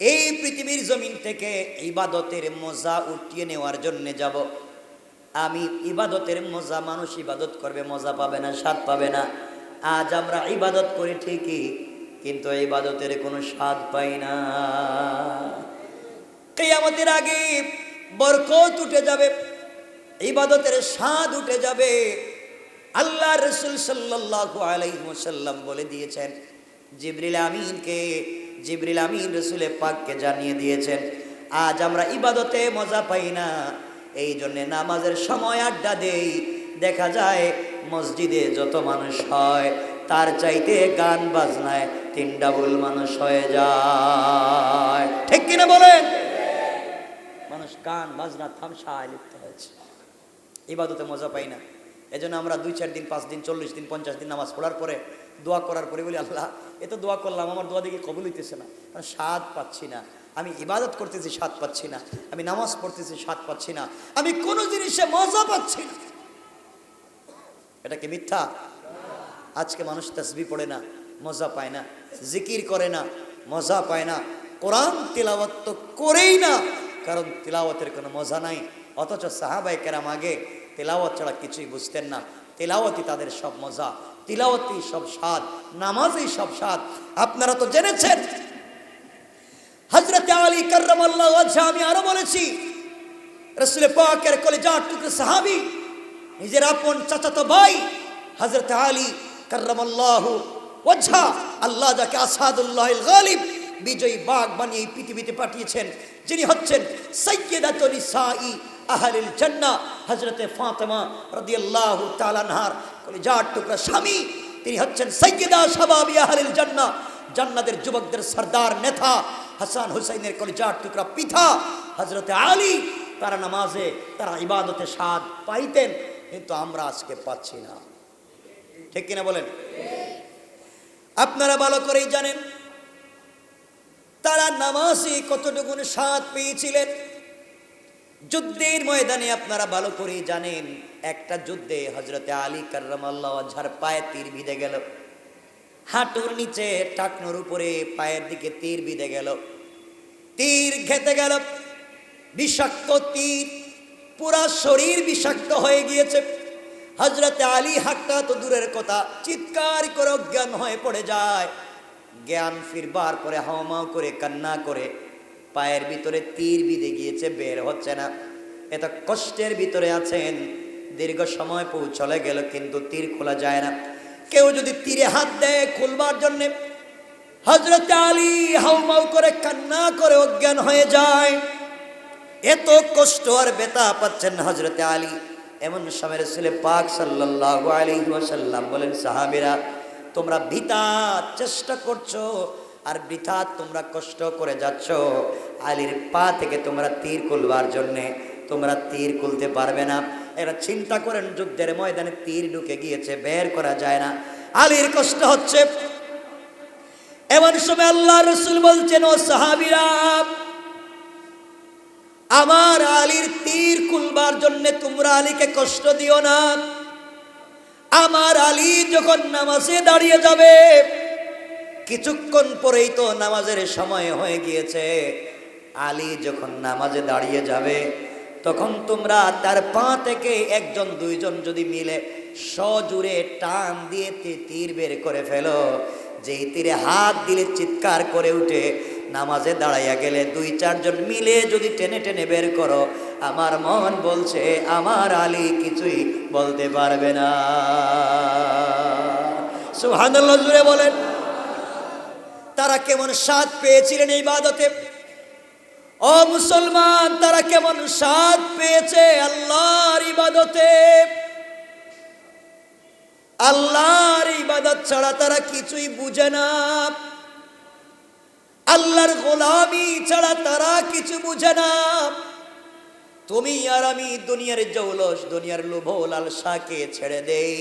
এই পৃথিবীর জমিন থেকে ইবাদতের মজা উঠিয়ে নেওয়ার জন্য যাব। আমি ইবাদতের মজা, মানুষ ইবাদত করবে, মজা পাবে না, স্বাদ পাবে না। আজ আমরা ইবাদত করি ঠিকই, কিন্তু ইবাদতের কোনো স্বাদ পাই না। কেয়ামতের আগে বরকত উঠে যাবে, ইবাদতের স্বাদ উঠে যাবে। আল্লাহ রসুল সাল্লাল্লাহু আলাইহি ওয়াসাল্লাম বলে দিয়েছেন, জিবরিল আমিনকে জিবরিল আমিন রসুলে পাককে জানিয়ে দিয়েছেন, আজ আমরা ইবাদতে মজা পাই না। এই জন্যে নামাজের সময় আড্ডা দেই। দেখা যায় মসজিদে যত মানুষ হয়, তার চাইতে গান বাজনায় তিন ডাবল মানুষ হয়ে যায়। ঠিক কিনা বলেন? মানুষ গান, বাজনা থামসায় লিপ্ত হয়েছে। ইবাদতে মজা পাই না। এজন্য আমরা দুই, চার দিন, পাঁচ দিন, চল্লিশ দিন, পঞ্চাশ দিন নামাজ পড়ার পরে দোয়া করার পরে বলি, আল্লাহ, এ তো দোয়া করলাম, আমার দোয়া দেখে কবুল হইতেছে না। কারণ স্বাদ পাচ্ছি না। আমি ইবাদত করতেছি, স্বাদ পাচ্ছি না। আমি নামাজ পড়তেছি, স্বাদ পাচ্ছি না। আমি কোনো জিনিসে মজা পাচ্ছি না। এটা কি মিথ্যা? আজকে মানুষ তসবি পড়ে না, মজা পায় না, জিকির করে না, মজা পায় না। কোরআন তিলাওয়াত তো করেই না। কারণ তিলাওয়াতের কোনো মজা নাই। অথচ সাহাবাই কেরাম আগে তেলাওয়াত ছাড়া কিছুই বুঝতেন না। তেলাওয়াতই তাদের সব মজা তিলাওয়াতি সব স্বাদ, নামাজই সব স্বাদ। আপনারা তো জেনেছেন। হজরত আলী কার্রামাল্লাহ ওয়াজহা আমি আরও বলেছি, রসুল পাকের কলেজার টুকরো সাহাবি, নিজের আপন চাচাতো ভাই হজরত আলী কার্রামাল্লাহ ওয়াজহা আল্লাহ যাকে আসাদুল্লাহ গালিব, বিজয়ী বাঘ বানিয়ে পৃথিবীতে পাঠিয়েছেন। যিনি হচ্ছেন সৈয়দাতুল নিসাই আহলিল জান্নাহ, হযরতে ফাতেমা রাদিয়াল্লাহু তাআলা আনহার কলিজার টুকরা স্বামী, তিনি হচ্ছেন সৈয়দা শাবাবি আহলিল জান্নাহ, জান্নাতের যুবকদের সর্দার নেতা, হাসান হুসাইনের কলিজার টুকরা পিতা, হযরতে আলী, তারা নামাজে, তারা ইবাদতে স্বাদ পাইতেন, কিন্তু আমরা আজকে পাচ্ছি না। ঠিক কিনা বলেন? আপনারা ভালো করেই জানেন, তারা নামাজে কতটুকু স্বাদ পেয়েছিলেন যুদ্ধের ময়দানে আপনারা ভালো করে জানেন, একটা যুদ্ধে হজরতে আলী ঝার পায়ে তীর বিঁধে গেল। হাঁটুর নিচে টাকনোর উপরে পায়ের দিকে তীর বিঁধে গেল। তীর খেতে গেল। বিষাক্ত তীর, পুরা শরীর বিষাক্ত হয়ে গিয়েছে। হজরতে আলী হাটটা তো দূরের কথা, চিৎকার করে অজ্ঞান হয়ে পড়ে যায়। জ্ঞান ফিরবার পরে হাওমাও করে, কান্না করে পায়ের ভিতরে তীর বিঁধে গিয়েছে, বের হচ্ছে না। এত কষ্টের ভিতরে আছেন, দীর্ঘ সময় পৌঁছলে গেল, কিন্তু তীর খোলা যায় না। কেউ যদি তীরে হাত দেয় খুলবার জন্যে হজরত আলী হাউমাউ করে কান্না করে অজ্ঞান হয়ে যায়। এত কষ্ট আর বেতা পাচ্ছেন হজরতে আলী। এমন সময়ের ছেলে পাক সাল্লাল্লাহু আলাইহি ওয়াসাল্লাম বলেন, সাহাবীরা, তোমরা ভিতা চেষ্টা করছ আর বৃথা তোমরা কষ্ট করে যাচ্ছ। আলীর পা থেকে তোমরা তীর খুলবার জন্যে তোমরা তীর খুলতে পারবে না। এরা চিন্তা করেন যুদ্ধের ময়দানে তীর ঢুকে গিয়েছে, বের করা যায় না। আলীর কষ্ট হচ্ছে। এমন সময় আল্লাহ রসুল বলছেন, ও সাহাবিরা, আমার আলীর তীর খুলবার জন্য তোমরা আলীকে কষ্ট দিও না। আমার আলী যখন নামাজে দাঁড়িয়ে যাবে কিছুক্ষণ পরেই তো নামাজের সময় হয়ে গিয়েছে। আলী যখন নামাজে দাঁড়িয়ে যাবে, তখন তোমরা তার পা থেকে একজন, দুইজন যদি মিলে সজুরে টান দিয়ে তীর বের করে ফেলো। যেই তীরে হাত দিলে চিৎকার করে উঠে নামাজে দাঁড়াইয়া গেলে দুই, চারজন মিলে যদি টেনে টেনে বের করো, আমার মন বলছে, আমার আলী কিছুই বলতে পারবে না। সুবহানাল্লাহ জুড়ে বলেন। তারা কেমন স্বাদ পেয়েছিলেন এই বাদতে ও মুসলমান, তারা কেমন স্বাদ পেয়েছে আল্লাহর ইবাদতে? আল্লাহর ইবাদত ছাড়া তারা কিছুই বুঝে না। আল্লাহর গোলামি ছাড়া তারা কিছু বুঝে না। তুমি আর আমি দুনিয়ার জৌলস, দুনিয়ার লোভ লালসাকে ছেড়ে দেই?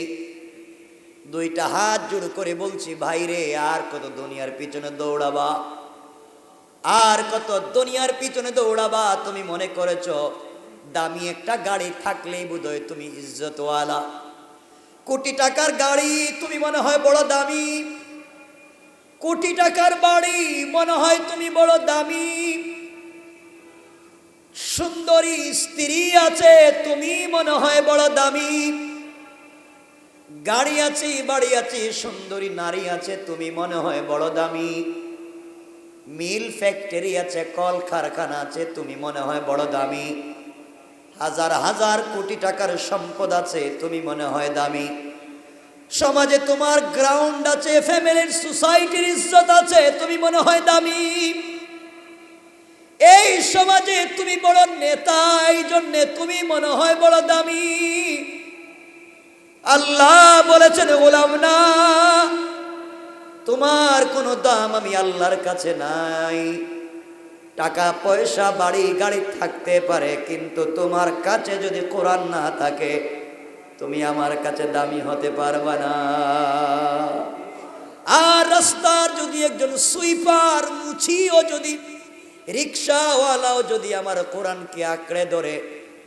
দুইটা হাত জোড় করে বলছি, ভাই রে, আর কত দুনিয়ার পিছনে দৌড়াবা? আর কত দুনিয়ার পিছনে দৌড়াবা, তুমি মনে করেছ দামি একটা গাড়ি থাকলেই বোধহয় তুমি ইজ্জতওয়ালা? কোটি টাকার গাড়ি তুমি মনে হয় বড় দামি? কোটি টাকার বাড়ি মনে হয় তুমি বড় দামি? সুন্দরী স্ত্রী আছে, তুমি মনে হয় বড় দামি? গাড়ি আছে, বাড়ি আছে, সুন্দরী নারী আছে, তুমি মনে হয় বড় দামি। মিল ফ্যাক্টরি আছে কল কারখানা আছে, তুমি মনে হয় বড় দামি। হাজার হাজার কোটি টাকার সম্পদ আছে, তুমি মনে হয় দামি। সমাজে তোমার গ্রাউন্ড আছে, ফ্যামিলির সোসাইটির ইজ্জত আছে, তুমি মনে হয় দামি। এই সমাজে তুমি বড় নেতা এই জন্য তুমি মনে হয় বড় দামি। আল্লাহ বলেছেন, গোলাম না, তোমার কোনো দাম আমি আল্লাহর কাছে নাই। টাকা, পয়সা, বাড়ি, গাড়ি থাকতে পারে, কিন্তু তোমার কাছে যদি কোরআন না থাকে, তুমি আমার কাছে দামি হতে পারবা না। আর রাস্তার যদি একজন সুইপার, মুছিও যদি, রিক্সাওয়ালাও যদি আমার কোরআনকে আঁকড়ে ধরে,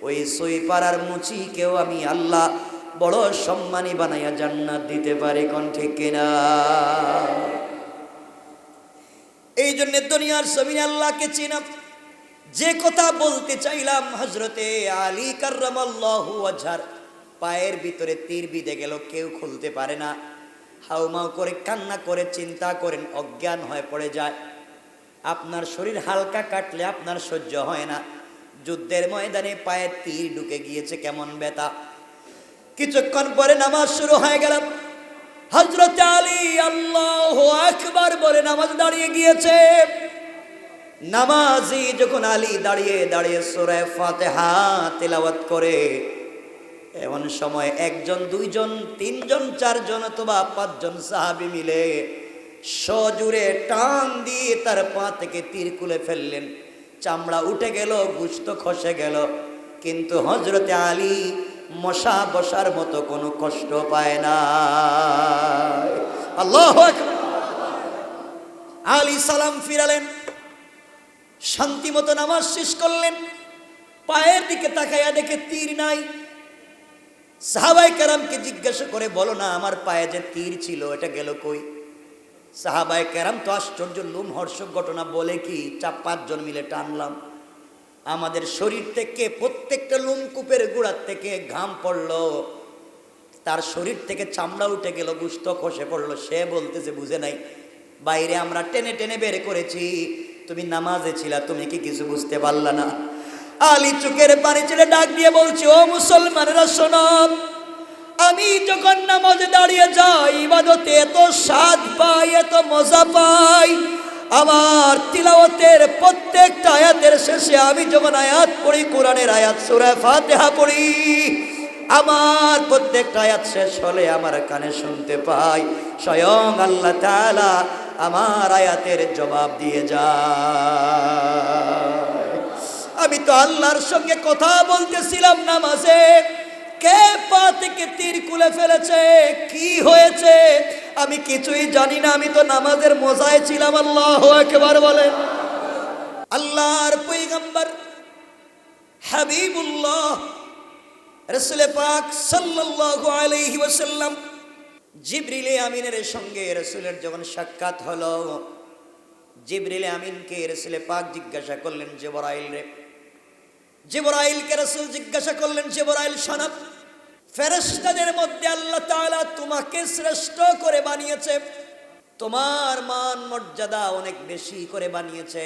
ওই সুইপার আর মুচিকেও আমি আল্লাহ বড় সম্মানী বানাইয়া জান্নাত দিতে পারে, কোন ঠিক কিনা? এই জন্য দুনিয়ার জমিন আল্লাহকে চিনা। যে কথা বলতে চাইলাম হজরতে আলী আজহার, পায়ের ভিতরে তীর বিঁধে গেল, কেউ খুলতে পারে না। হাউমাউ করে কান্না করে, চিন্তা করেন, অজ্ঞান হয়ে পড়ে যায়। আপনার শরীর হালকা কাটলে আপনার সহ্য হয় না। যুদ্ধের ময়দানে পায়ে তীর ঢুকে গিয়েছে, কেমন ব্যথা। কিছুক্ষণ পরে নামাজ শুরু হয়ে গেল। হজরত আলী আল্লাহ একবার বলে নামাজ দাঁড়িয়ে গিয়েছে। নামাজি যখন আলী দাঁড়িয়ে দাঁড়িয়ে সুরায় ফাতেহা তেলাওয়াত করে, এমন সময় একজন, দুইজন, তিনজন, চারজন অথবা পাঁচজন সাহাবি মিলে সজুরে টান দিয়ে তার পা থেকে তীর খুলে ফেললেন। চামড়া উঠে গেল, গুস্ত খসে গেল। কিন্তু হজরতে আলী মশা বসার মতো কোনো কষ্ট পায় না। আল্লাহ আলী সালাম ফিরালেন, শান্তি মতো নামাজ শেষ করলেন, পায়ের দিকে তাকাইয়া দেখে তীর নাই। সাহাবাই কারামকে জিজ্ঞাসা করে, বলো না, আমার পায়ে যে তীর ছিল, এটা গেল কই? সাহাবাই কেরাম তো আশ্চর্য লুম হর্ষক ঘটনা বলে কি, চার পাঁচজন মিলে টানলাম। আমাদের শরীর থেকে প্রত্যেকটা লুমকূপের গোড়ার থেকে ঘাম পড়ল। তার শরীর থেকে চামড়া উঠে গেল, গুস্ত খসে পড়ল। সে বলতেছে, বুঝে নাই, বাইরে আমরা টেনে টেনে বের করেছি। তুমি নামাজে ছিলা, তুমি কি কিছু বুঝতে পারলা না? আলী চোখের পানি ছেড়ে ডাক দিয়ে বলছি, ও মুসলমানেরা, শোনো, আমি যখন নামাজে দাঁড়িয়ে যাই, ইবাদতে এত স্বাদ পাই, এত মজা পাই আমার তিলাওয়াতের প্রত্যেকটা আয়াতের শেষে আমি যখন আয়াত পড়ি, কোরআনের আয়াত, সূরা ফাতেহা পড়ি, আমার প্রত্যেকটা আয়াত শেষ হলে আমার কানে শুনতে পাই, স্বয়ং আল্লাহ তালা আমার আয়াতের জবাব দিয়ে যায়। আমি তো আল্লাহর সঙ্গে কথা বলতেছিলাম নামাজে। কে পা থেকে তীর কুলে ফেলেছে? কি হয়েছে? আমি কিছুই জানি না, আমি তো নামাজের মজায় ছিলাম, আল্লাহ একবার বলেন। আল্লাহর পৈগম্বর হাবিবুল্লাহ রসুলে পাক সাল্লাল্লাহু আলাইহি ওয়াসাল্লাম জিবরিলে আমিনের সঙ্গে রসুলের যখন সাক্ষাৎ হলো, জিবরিলে আমিনকে রসুলে পাক জিজ্ঞাসা করলেন, জেবরাইল রে? জিবরাইলকে রসুল জিজ্ঞাসা করলেন, জিবরাইল সনব ফেরেশতাদের মধ্যে আল্লাহ তাআলা তোমাকে শ্রেষ্ঠ করে বানিয়েছে। তোমার মান মর্যাদা অনেক বেশি করে বানিয়েছে।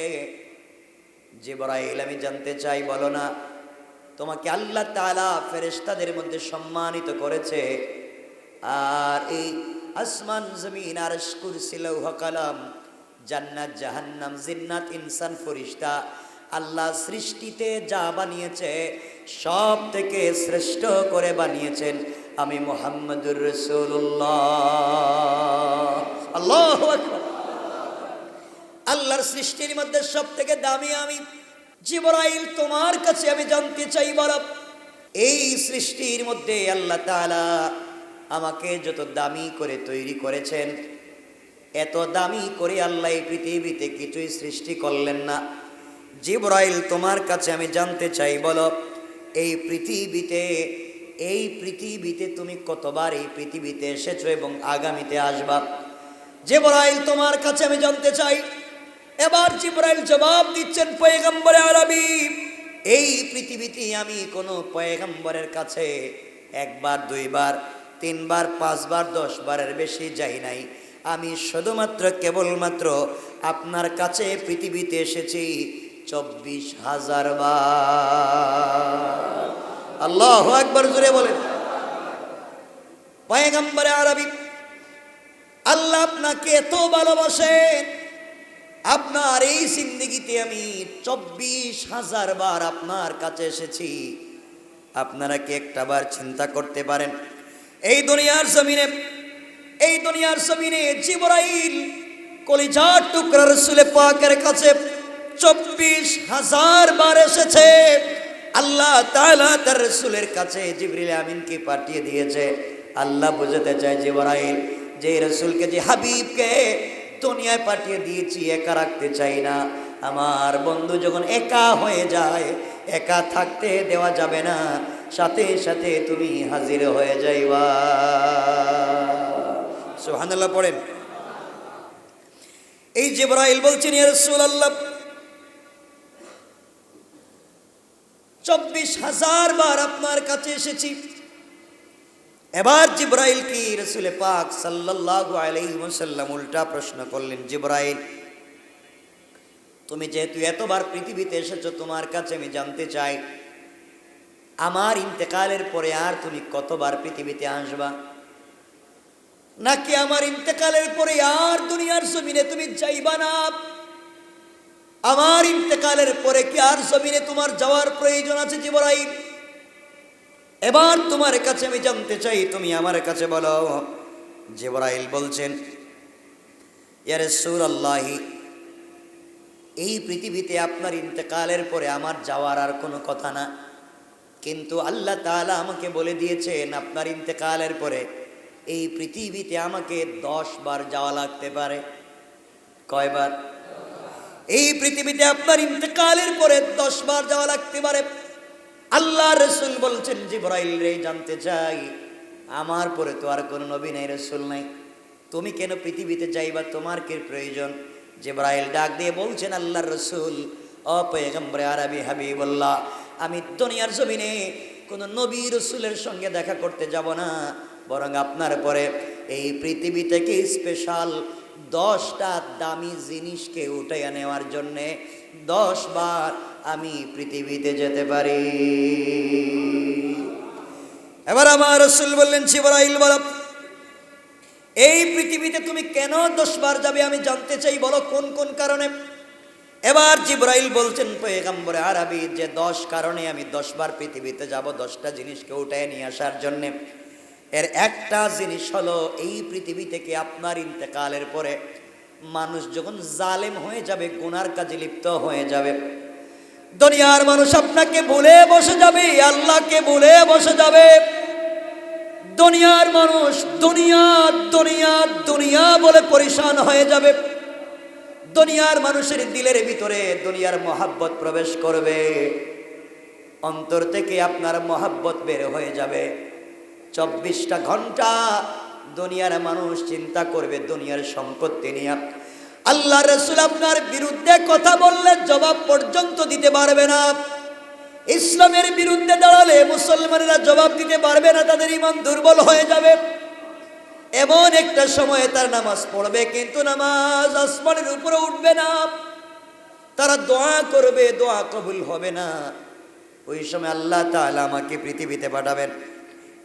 যে জিবরাইল, আমি জানতে চাই, বলো না, তোমাকে আল্লাহ তালা ফেরেশতাদের মধ্যে সম্মানিত করেছে। আর এই আসমান, জমিন আর কুরসি, লৌহ, কালাম, জান্নাত, জাহান্নাম, জিন্নাত, ইনসান ফরিস্তা আল্লাহ সৃষ্টিতে যা বানিয়েছে সব থেকে শ্রেষ্ঠ করে বানিয়েছেন আমি মোহাম্মদুর রসুল্লাহ আল্লাহ আল্লাহর সৃষ্টির মধ্যে সব থেকে দামি আমি। জিবরাইল, তোমার কাছে আমি জানতে চাই, বরফ। এই সৃষ্টির মধ্যে আল্লাহ তাআলা আমাকে যত দামি করে তৈরি করেছেন, এত দামি করে আল্লাহ এই পৃথিবীতে কিছুই সৃষ্টি করলেন না। জিবরাইল, তোমার কাছে আমি জানতে চাই, বলো। এই পৃথিবীতে এই পৃথিবীতে তুমি কতবার এই পৃথিবীতে এসেছ এবং আগামীতে আসবা? জিবরাইল তোমার কাছে আমি জানতে চাই। এবার জিবরাইল জবাব দিচ্ছেন পয়গম্বরে আরবি। এই পৃথিবীতে আমি কোনো পয়গম্বরের কাছে একবার, দুইবার, তিনবার, পাঁচবার দশ বারের বেশি যাই নাই। আমি শুধুমাত্র কেবলমাত্র আপনার কাছে পৃথিবীতে এসেছি। চব্বিশ হাজার বার। আল্লাহ একবার জুড়ে বলেন। পয়গম্বরে আরবি, আল্লাহ আপনাকে এত ভালোবাসেন, আপনার এই জিন্দিগিতে আমি চব্বিশ হাজার বার আপনার কাছে এসেছি। আপনারা কি একটা বার চিন্তা করতে পারেন? এই দুনিয়ার জমিনে, এই দুনিয়ার জমিনে জিবরাইল কলিজার টুকরা রসুলে পাকের কাছে চব্বিশ হাজার বার এসেছে। আল্লাহ তার রসুলের কাছে জিবরিল আমিনকে পাঠিয়ে দিয়েছে। আল্লাহ বুঝাতে চায় জিবরাইল, যে রসুলকে, যে হাবিবকে দুনিয়ায় পাঠিয়ে দিয়েছি, একা রাখতে চাই না। আমার বন্ধু যখন একা হয়ে যায়, একা থাকতে দেওয়া যাবে না। সাথে সাথে তুমি হাজির হয়ে যাইবা। সুবহানাল্লাহ পড়েন। এই জিবরাইল বলছেন, ইয়া রাসূলুল্লাহ চব্বিশ হাজার বার আপনার কাছে এসেছি। এবার জিব্রাইল কি? রসুলে পাক সাল্লাল্লাহু আলাইহি ওয়াসাল্লাম উল্টা প্রশ্ন করলেন, জিব্রাইল, তুমি যেহেতু এতবার পৃথিবীতে এসেছ, তোমার কাছে আমি জানতে চাই, আমার ইন্তেকালের পরে আর তুমি কতবার পৃথিবীতে আসবা? নাকি আমার ইন্তেকালের পরে আর দুনিয়ার জমিনে তুমি যাইবা না? আমার ইন্তেকালের পরে কি আর জমিনে তোমার যাওয়ার প্রয়োজন আছে জিবরাইল? এবার তোমার কাছে আমি জানতে চাই, তুমি আমার কাছে বলো। জিবরাইল বলছেন ইয়ারে সুর আল্লাহি এই পৃথিবীতে আপনার ইন্তেকালের পরে আমার যাওয়ার আর কোনো কথা না। কিন্তু আল্লাহ তাআলা আমাকে বলে দিয়েছেন, আপনার ইন্তেকালের পরে এই পৃথিবীতে আমাকে দশ বার যাওয়া লাগতে পারে। কয়বার? এই পৃথিবীতে আপনার ইন্তেকালের পরে দশ বার যাওয়া লাগতে পারে। আল্লাহ রসুল বলছেন, জিবরাইল রে, জানতে চাই, আমার পরে তো আর কোনো নবী নাই, রসুল নাই। তুমি কেন পৃথিবীতে যাইবা? তোমার কি প্রয়োজন? জিবরাইল ডাক দিয়ে বলছেন, আল্লাহ রসুল অপয়গম্বরে আরবি হাবিবুল্লাহ, আমি দুনিয়ার জমিনে কোনো নবী রসুলের সঙ্গে দেখা করতে যাব না। বরং আপনার পরে এই পৃথিবী থেকে স্পেশাল দশটা দামি জিনিসকে উঠাইয়া নেওয়ার জন্যে দশ বার আমি পৃথিবীতে যেতে পারি। এবার আমার রসুল বললেন শিবরাইল বল, এই পৃথিবীতে তুমি কেন দশ বার যাবে আমি জানতে চাই, বলো, কোন কোন কারণে? এবার জিব্রাইল বলছেন পয়গাম্বরে আরবি, যে দশ কারণে আমি দশ বার পৃথিবীতে যাব, দশটা জিনিসকে উঠায় নিয়ে আসার জন্যে এর একটা জিনিস হলো এই পৃথিবী থেকে আপনার ইন্তেকালের পরে মানুষ যখন জালেম হয়ে যাবে, গুনার কাজে লিপ্ত হয়ে যাবে। দুনিয়ার মানুষ আপনাকে ভুলে বসে যাবে, আল্লাহকে ভুলে বসে যাবে। দুনিয়ার মানুষ দুনিয়া দুনিয়া দুনিয়া বলে পরিশান হয়ে যাবে। দুনিয়ার মানুষের দিলের ভিতরে দুনিয়ার মহাব্বত প্রবেশ করবে। অন্তর থেকে আপনার মহাব্বত বের হয়ে যাবে। চব্বিশটা ঘণ্টা দুনিয়ার মানুষ চিন্তা করবে, দুনিয়ার সম্পত্তি নিয়ে। আল্লাহ রসুল আপনার বিরুদ্ধে কথা বললে জবাব পর্যন্ত দিতে পারবে না। ইসলামের বিরুদ্ধে দাঁড়ালে মুসলমানেরা জবাব দিতে পারবে না, তাদের ইমান দুর্বল হয়ে যাবে। এমন একটা সময়ে তার নামাজ পড়বে, কিন্তু নামাজ আসমানের উপরে উঠবে না। তারা দোয়া করবে, দোয়া কবুল হবে না। ওই সময় আল্লাহ তাআলা আমাকে পৃথিবীতে পাঠাবেন।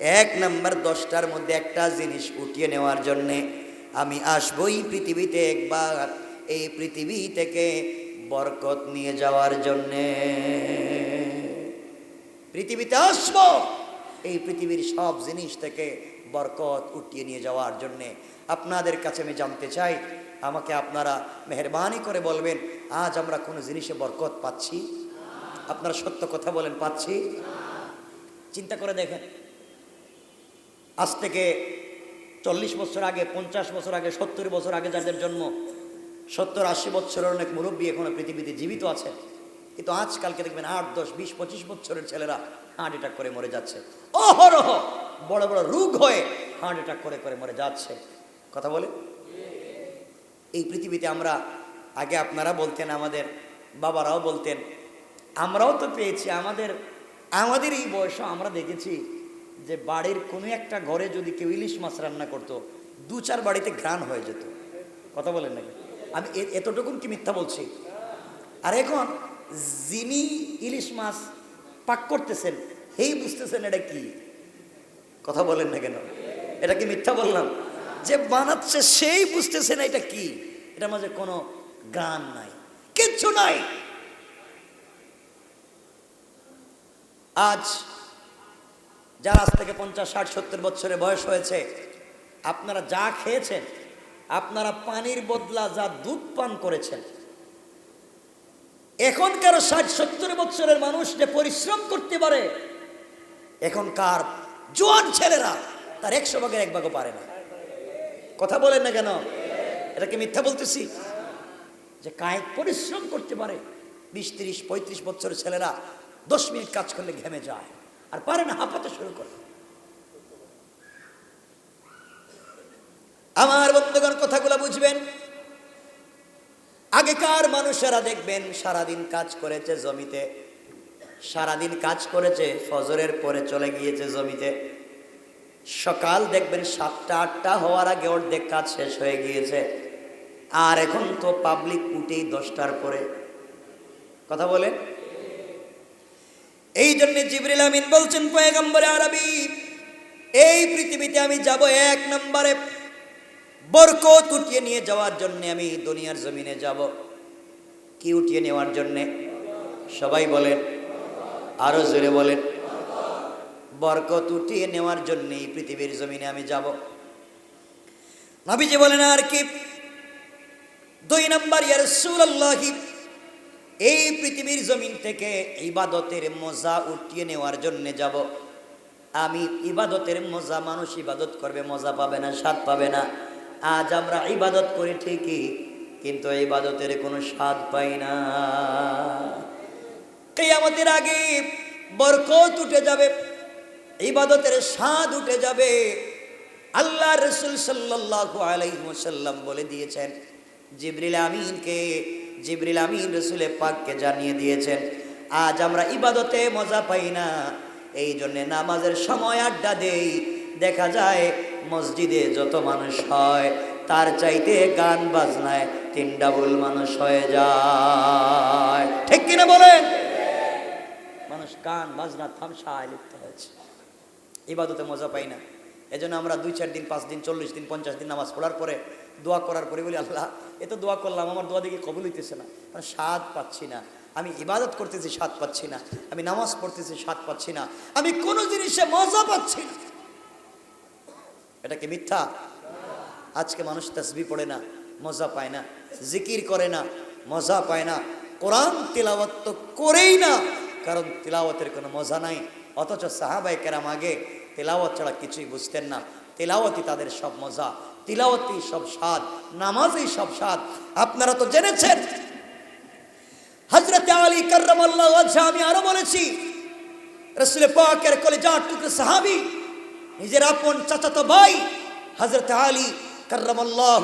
এক নাম্বার দশটার মধ্যে একটা জিনিস উঠিয়ে নেওয়ার জন্যে আমি আসবই পৃথিবীতে একবার, এই পৃথিবী থেকে বরকত নিয়ে যাওয়ার জন্যে। পৃথিবীতে আসব, এই পৃথিবীর সব জিনিস থেকে বরকত উঠিয়ে নিয়ে যাওয়ার জন্যে। আপনাদের কাছে আমি জানতে চাই, আমাকে আপনারা মেহরবানি করে বলবেন, আজ আমরা কোনো জিনিসে বরকত পাচ্ছি? আপনারা সত্য কথা বলেন, পাচ্ছি? চিন্তা করে দেখেন। আজ থেকে চল্লিশ বছর আগে, পঞ্চাশ বছর আগে, সত্তর বছর আগে যাদের জন্ম, সত্তর আশি বছরের অনেক মুরব্বী এখনও পৃথিবীতে জীবিত আছে। কিন্তু আজকালকে দেখবেন আট, দশ, বিশ, পঁচিশ বছরের ছেলেরা হার্ট অ্যাটাক করে মরে যাচ্ছে। অহরহ! বড় বড় রোগ হয়ে হার্ট অ্যাটাক করে করে মরে যাচ্ছে। কথা বলে? এই পৃথিবীতে আমরা, আগে আপনারা বলতেন, আমাদের বাবারাও বলতেন, আমরাও তো পেয়েছি, আমাদের আমাদের এই বয়সও আমরা দেখেছি। যে বাড়ির কোনো একটা ঘরে যদি কেউ ইলিশ মাছ রান্না করতো, দু চার বাড়িতে ঘ্রাণ হয়ে যেত। কথা বলেন নাকি? আমি এতটুকুন কি মিথ্যা বলছি? আর এখন যিনি ইলিশ মাছ পাক করতেছেন সেই বুঝতেছেন এটা কি? কথা বলেন না কেন? এটা কি মিথ্যা বললাম? যে বানাচ্ছে সেই বুঝতেছে না এটা কি? এটার মাঝে কোনো গান নাই, কিচ্ছু নাই। আজ যার আজ থেকে পঞ্চাশ, ষাট, সত্তর বছরের বয়স হয়েছে, আপনারা যা খেয়েছেন, আপনারা পানির বদলা যা দুধ পান করেছেন এখনকার ষাট, সত্তর বছরের মানুষ যে পরিশ্রম করতে পারে, এখনকার জোয়ান ছেলেরা তার একশো ভাগের এক ভাগও পারে না। কথা বলেন না কেন? এটাকে মিথ্যা বলতেছি? যে কায়িক পরিশ্রম করতে পারে, বিশ, তিরিশ, পঁয়ত্রিশ বছরের ছেলেরা দশ মিনিট কাজ করলে ঘেমে যায়। আর পারে না হাঁপাতে শুরু করে। আমার বন্ধুগণ, কথাগুলো বুঝবেন? আগেকার মানুষেরা দেখবেন, সারাদিন কাজ করেছে জমিতে। সারাদিন কাজ করেছে, ফজরের পরে চলে গিয়েছে জমিতে। সকাল দেখবেন সাতটা, আটটা হওয়ার আগে অর্ধেক কাজ শেষ হয়ে গিয়েছে। আর এখন তো পাবলিক উঠেই দশটার পরে। কথা বলেন? এই জন্য জিবরিল আমিন বলছেন, পয়গম্বরে আরবি, এই পৃথিবীতে আমি যাব এক নম্বরে। বরকত উঠিয়ে নিয়ে যাওয়ার জন্য আমি দুনিয়ার জমিনে যাব। কি উঠিয়ে নেওয়ার জন্যে? সবাই বলেন, আরও জোরে বলেন। বরকত উঠিয়ে নেওয়ার জন্য এই পৃথিবীর জমিনে আমি যাব। নবীজি বলেন, আর কি? দুই নম্বর ইয়ার সুরাল্লাহি এই পৃথিবীর জমিন থেকে ইবাদতের মজা উঠিয়ে নেওয়ার জন্য যাব। আমি ইবাদতের মজা, মানুষ ইবাদত করবে, মজা পাবে না, স্বাদ পাবে না। আজ আমরা ইবাদত করি ঠিকই, কিন্তু ইবাদতের কোনো স্বাদ পাই না। কেয়ামতের আগে বরকত উঠে যাবে, ইবাদতের স্বাদ উঠে যাবে। আল্লাহ রসুল সাল্লাল্লাহু আলাইহি ওয়াসাল্লাম বলে দিয়েছেন, জিবরিল আমিনকে জিবরিল আমিন রসুলে পাককে জানিয়ে দিয়েছেন, আজ আমরা ইবাদতে মজা পাই না। এই জন্যে নামাজের সময় আড্ডা দেই। দেখা যায় মসজিদে যত মানুষ হয়, তার চাইতে গান বাজনায় তিন ডাবল মানুষ হয়ে যায়। ঠিক কিনা বলেন? মানুষ গান, বাজনা থামসায় লিপ্ত হয়েছে। ইবাদতে মজা পাই না। এজন্য আমরা দুই চার দিন, পাঁচ দিন, চল্লিশ দিন, পঞ্চাশ দিন নামাজ পড়ার পরে দোয়া করার পরে বলি, আল্লাহ, এ তো দোয়া করলাম, আমার দোয়া দিকে কবুল হইতেছে না। মানে স্বাদ পাচ্ছি না। আমি ইবাদত করতেছি, স্বাদ পাচ্ছি না। আমি নামাজ পড়তেছি, স্বাদ পাচ্ছি না। আমি কোনো জিনিসে মজা পাচ্ছি না। এটা কি মিথ্যা? আজকে মানুষ তসবি পড়ে না, মজা পায় না, জিকির করে না, মজা পায় না। কোরআন তিলাওয়াত তো করেই না, কারণ তিলাওয়াতের কোনো মজা নাই। অথচ সাহাবাই কেরাম আগে তেলাওয়াত ছাড়া কিছুই বুঝতেন না। তেলাওয়াতই তাদের সব মজা। তিলাওয়াতই সব স্বাদ নামাজই সব স্বাদ আপনারা তো জেনেছেন। হজরত আলী কার্রামাল্লাহ আমি আরও বলেছি রসুল পাকের কলেজার টুকরো সাহাবি, নিজের আপন চাচাতো ভাই হজরত আলী কার্রামাল্লাহ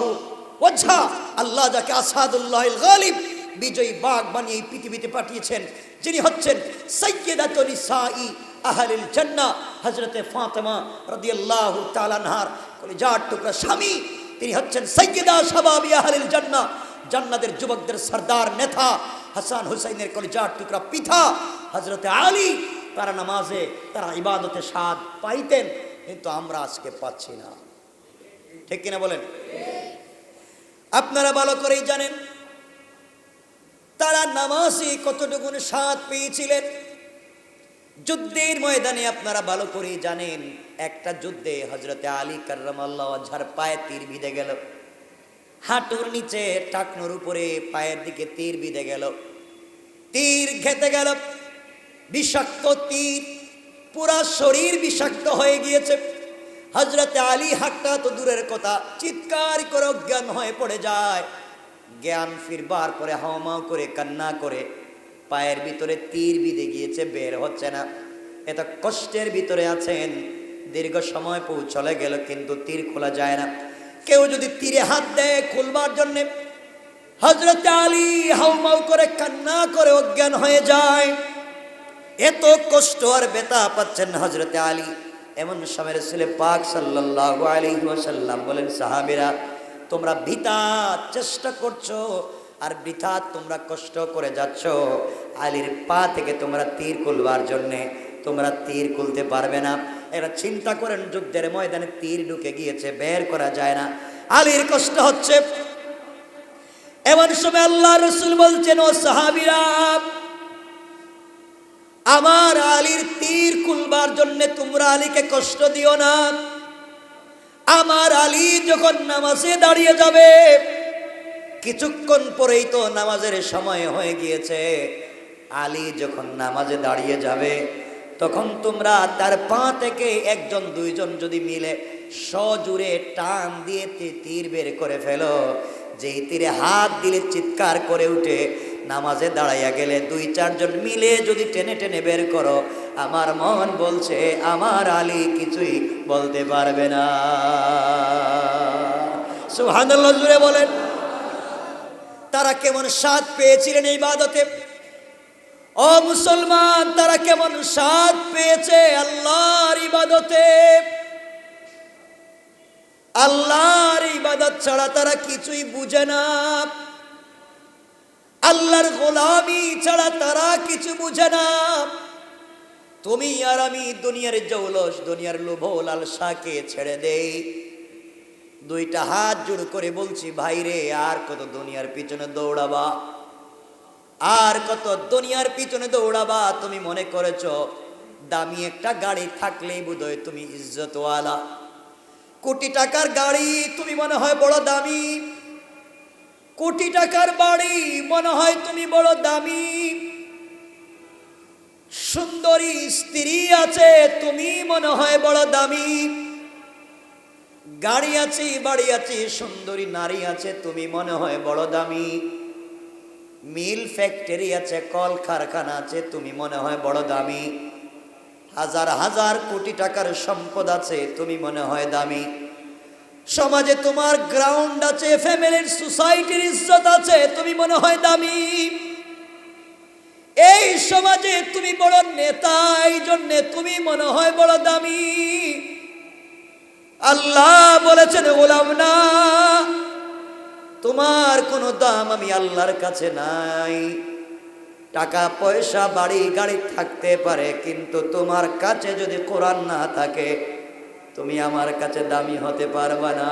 ওয়াজহা আল্লাহ যাকে আসাদুল্লাহ গালিব, বিজয়ী বাঘ বানিয়ে পৃথিবীতে পাঠিয়েছেন। যিনি হচ্ছেন সৈয়দাত নিসাই আহলিল জান্নাহ, হযরতে ফাতেমা রাদিয়াল্লাহু তাআলা আনহার কলিজার টুকরা স্বামী, তিনি হচ্ছেন সৈয়দা শাবাবি আহলিল জান্নাহ, জান্নাতের যুবকদের সর্দার নেতা, হাসান হুসাইনের কলিজার টুকরা পিতা, হযরতে আলী, তারা নামাজে, তারা ইবাদতে স্বাদ পাইতেন, কিন্তু আমরা আজকে পাচ্ছি না। ঠিক কিনা বলেন? আপনারা ভালো করেই জানেন, তারা নামাজে কতটুকুন স্বাদ পেয়েছিলেন যুদ্ধের ময়দানে আপনারা ভালো করে জানেন, একটা যুদ্ধে হজরতে আলী কার্রাম আল্লাহ ঝার পায়ে তীর বিঁধে গেল। হাঁটুর নিচে টাকনোর উপরে পায়ের দিকে তীর বিঁধে গেল। তীর খেতে গেল। বিষাক্ত তীর, পুরা শরীর বিষাক্ত হয়ে গিয়েছে। হজরতে আলী হাটটা তো দূরের কথা, চিৎকার করে অজ্ঞান হয়ে পড়ে যায়। জ্ঞান ফিরবার পরে হাওমাও করে, কান্না করে পায়ের ভিতরে তীর বিঁধে গিয়েছে, বের হচ্ছে না। এত কষ্টের ভিতরে আছেন, দীর্ঘ সময় পৌঁছলে গেল, কিন্তু তীর খোলা যায় না। কেউ যদি তীরে হাত দেয় খুলবার জন্যে হজরত আলী হাউমাউ করে কান্না করে অজ্ঞান হয়ে যায়। এত কষ্ট আর বেতা পাচ্ছেন হজরতে আলী। এমন সময়ের ছেলে পাক সাল্লাল্লাহু আলী ওয়াসাল্লাম বলেন, সাহাবীরা, তোমরা ভিতা চেষ্টা করছ আর বৃথা তোমরা কষ্ট করে যাচ্ছ, আলীর পা থেকে তোমরা তীর খুলবার জন্যে। তোমরা তীর খুলতে পারবে না। এরা চিন্তা করেন, যুদ্ধের ময়দানে তীর ঢুকে গিয়েছে, বের করা যায় না। আলীর কষ্ট হচ্ছে। এমন সময় আল্লাহ রসুল বলছেন, ও সাহাবিরা, আমার আলীর তীর খুলবার জন্য তোমরা আলীকে কষ্ট দিও না। আমার আলী যখন নামাজে দাঁড়িয়ে যাবে কিছুক্ষণ পরেই তো নামাজের সময় হয়ে গিয়েছে। আলী যখন নামাজে দাঁড়িয়ে যাবে, তখন তোমরা তার পা থেকে একজন, দুইজন যদি মিলে সজুরে টান দিয়ে তীর বের করে ফেলো। যেই তীরে হাত দিলে চিৎকার করে উঠে নামাজে দাঁড়াইয়া গেলে দুই, চারজন মিলে যদি টেনে টেনে বের করো, আমার মন বলছে, আমার আলী কিছুই বলতে পারবে না। সুহানাল্লাহ জুড়ে বলেন। তারা কেমন স্বাদ পেয়েছিলেন এই বাদতে ও মুসলমান, তারা কেমন স্বাদ পেয়েছে আল্লাহর ইবাদতে? আল্লাহর ইবাদত ছাড়া তারা কিছুই বুঝে না। আল্লাহর গোলামি ছাড়া তারা কিছু বুঝে না। তুমি আর আমি দুনিয়ার জৌলস, দুনিয়ার লোভ লালসাকে ছেড়ে দেই। দুইটা হাত জোড় করে বলছি ভাইরে আর কত দুনিয়ার পিছনে দৌড়াবা? আর কত দুনিয়ার পিছনে দৌড়াবা, তুমি মনে করেছ দামি একটা গাড়ি থাকলেই বোধহয় তুমি ইজ্জতওয়ালা? কোটি টাকার গাড়ি তুমি মনে হয় বড় দামি? কোটি টাকার বাড়ি মনে হয় তুমি বড় দামি? সুন্দরী স্ত্রী আছে, তুমি মনে হয় বড় দামি? গাড়ি আছে, বাড়ি আছে, সুন্দরী নারী আছে, তুমি মনে হয় বড় দামি। মিল ফ্যাক্টরি আছে কল কারখানা আছে, তুমি মনে হয় বড় দামি। হাজার হাজার কোটি টাকার সম্পদ আছে, তুমি মনে হয় দামি। সমাজে তোমার গ্রাউন্ড আছে, ফ্যামিলির সোসাইটির ইজ্জত আছে, তুমি মনে হয় দামি। এই সমাজে তুমি বড় নেতা এই জন্য তুমি মনে হয় বড় দামি। আল্লাহ বলেছেন, গোলাম না, তোমার কোনো দাম আমি আল্লাহর কাছে নাই। টাকা, পয়সা, বাড়ি, গাড়ি থাকতে পারে, কিন্তু তোমার কাছে যদি কোরআন না থাকে, তুমি আমার কাছে দামি হতে পারবা না।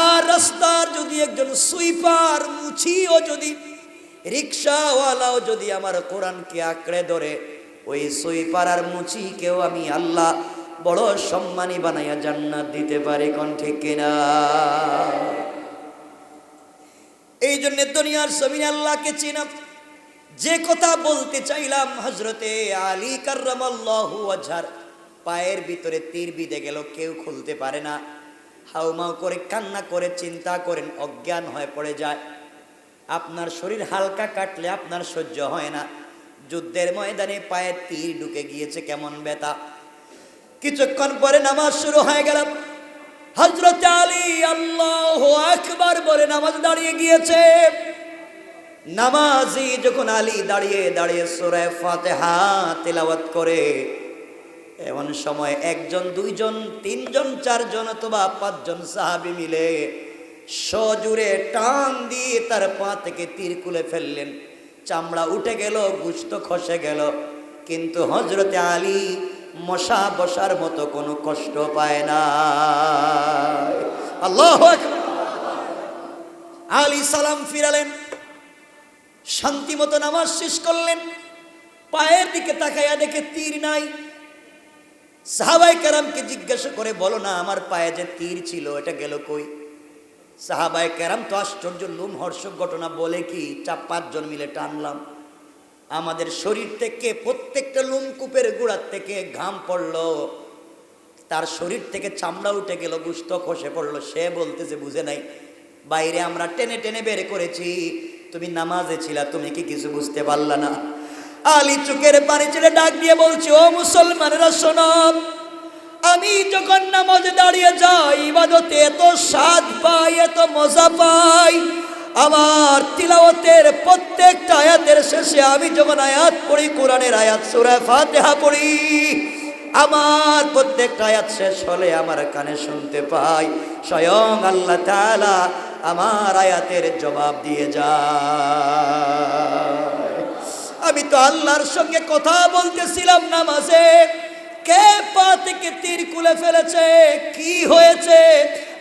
আর রাস্তার যদি একজন সুইপার, মুছিও যদি, রিক্সাওয়ালাও যদি আমার কোরআনকে আঁকড়ে ধরে, ওই সুইপার আর মুচিকেও আমি আল্লাহ বড় সম্মানী বানাইয়া জান্নাত দিতে পারে, কোন ঠিক কিনা? এই জন্য দুনিয়ার জমিন আল্লাহকে চিনাম যে কথা বলতে চাইলাম হজরতে আলী আজহার পায়ের ভিতরে তীর বিঁধে গেল, কেউ খুলতে পারে না। হাউমাউ করে, কান্না করে, চিন্তা করেন, অজ্ঞান হয়ে পড়ে যায়। আপনার শরীর হালকা কাটলে আপনার সহ্য হয় না। যুদ্ধের ময়দানে পায়ের তীর ঢুকে গিয়েছে, কেমন ব্যথা। কিছুক্ষণ পরে নামাজ শুরু হয়ে গেল। হজরত আলী আল্লাহ আকবার বলে নামাজ দাঁড়িয়ে গিয়েছে। নামাজি যখন আলী দাঁড়িয়ে দাঁড়িয়ে সুরায় ফাতেহা তেলাওয়াত করে, এমন সময় একজন, দুইজন, তিনজন, চারজন অথবা পাঁচজন সাহাবি মিলে সজুরে টান দিয়ে তার পা থেকে তীর খুলে ফেললেন। চামড়া উঠে গেল, গুস্ত খসে গেল। কিন্তু হজরতে আলী মশা বসার মতো কোনো কষ্ট পায় না। আল্লাহ আলী সালাম ফিরালেন, শান্তি মতো নামাজ শেষ করলেন, পায়ের দিকে তাকাইয়া দেখে তীর নাই। সাহাবাই কেরামকে জিজ্ঞাসা করে, বলো না, আমার পায়ে যে তীর ছিল, এটা গেল কই? সাহাবাই কেরাম তো আশ্চর্য লুম হর্ষক ঘটনা বলে কি, চার পাঁচজন মিলে টানলাম। আমাদের শরীর থেকে প্রত্যেকটা লুমকূপের গোড়ার থেকে ঘাম পড়ল। তার শরীর থেকে চামড়া উঠে গেল, গুস্ত খসে পড়ল। সে বলতেছে, বুঝে নাই, বাইরে আমরা টেনে টেনে বের করেছি। তুমি নামাজে ছিলা, তুমি কি কিছু বুঝতে পারলা না? আলী চুকের পানি ছেড়ে ডাক দিয়ে বলছি, ও মুসলমানেরা, শোনো, আমি যখন নামাজে দাঁড়িয়ে যাই, ইবাদতে এত স্বাদ পাই, এত মজা পাই আমার তিলাওয়াতের প্রত্যেকটা আয়াতের শেষে আমি যখন আয়াত পড়ি, কোরআনের আয়াত, সূরা ফাতিহা পড়ি, আমার প্রত্যেকটা আয়াত শেষ হলে আমার কানে শুনতে পাই, স্বয়ং আল্লাহ তাআলা আমার আয়াতের জবাব দিয়ে যায়। আমি তো আল্লাহর সঙ্গে কথা বলতেছিলাম নামাজে। কে পা থেকে তীর কুলে ফেলেছে? কি হয়েছে?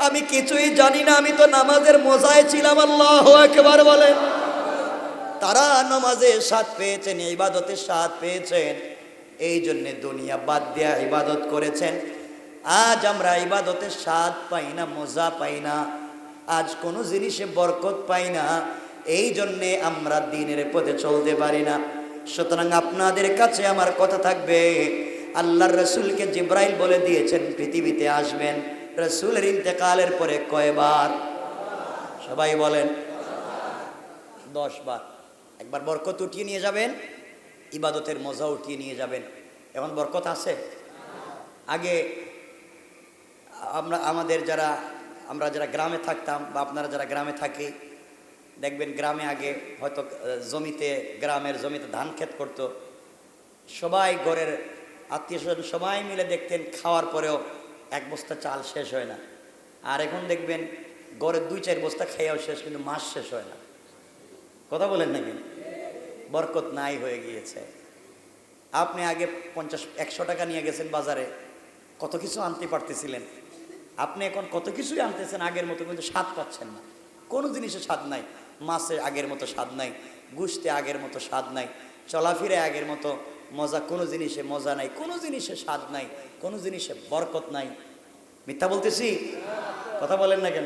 আমি কিছুই জানি না, আমি তো নামাজের মজায় ছিলাম, আল্লাহ একবার বলেন। তারা নামাজে স্বাদ পেয়েছেন, ইবাদতে স্বাদ পেয়েছেন। এই জন্যে দুনিয়া বাদ দেয়া ইবাদত করেছেন। আজ আমরা ইবাদতের স্বাদ পাই না, মজা পাই না। আজ কোনো জিনিসে বরকত পাই না। এই জন্যে আমরা দিনের পথে চলতে পারি না। সুতরাং আপনাদের কাছে আমার কথা থাকবে আল্লাহর রসুলকে জিব্রাইল বলে দিয়েছেন, পৃথিবীতে আসবেন। রসুলের ইন্তেকালের পরে কয়বার? সবাই বলেন দশ বার একবার বরকত উঠিয়ে নিয়ে যাবেন, ইবাদতের মজা উঠিয়ে নিয়ে যাবেন। এখন বরকত আছে? আগে আমরা, আমাদের যারা, আমরা যারা গ্রামে থাকতাম বা আপনারা যারা গ্রামে থাকি, দেখবেন গ্রামে আগে হয়তো জমিতে, গ্রামের জমিতে ধান ক্ষেত করতো। সবাই ঘরের আত্মীয় স্বজন সবাই মিলে দেখতেন, খাওয়ার পরেও এক বস্তা চাল শেষ হয় না। আর এখন দেখবেন গড়ের দুই চার বস্তা খাইয়াও শেষ, কিন্তু মাস শেষ হয় না। কথা বলেন নাকি? বরকত নাই হয়ে গিয়েছে। আপনি আগে পঞ্চাশ, একশো টাকা নিয়ে গেছেন বাজারে, কত কিছু আনতে পারতেছিলেন? আপনি এখন কত কিছুই আনতেছেন আগের মতো, কিন্তু স্বাদ পাচ্ছেন না। কোনো জিনিসে স্বাদ নাই মাছে আগের মতো স্বাদ নাই গুষ্তে আগের মতো স্বাদ নাই চলাফিরে আগের মতো মজা কোনো জিনিসে মজা নাই, কোনো জিনিসে স্বাদ নাই, কোনো জিনিসে বরকত নাই। মিথ্যা বলতেছি? কথা বলেন না কেন?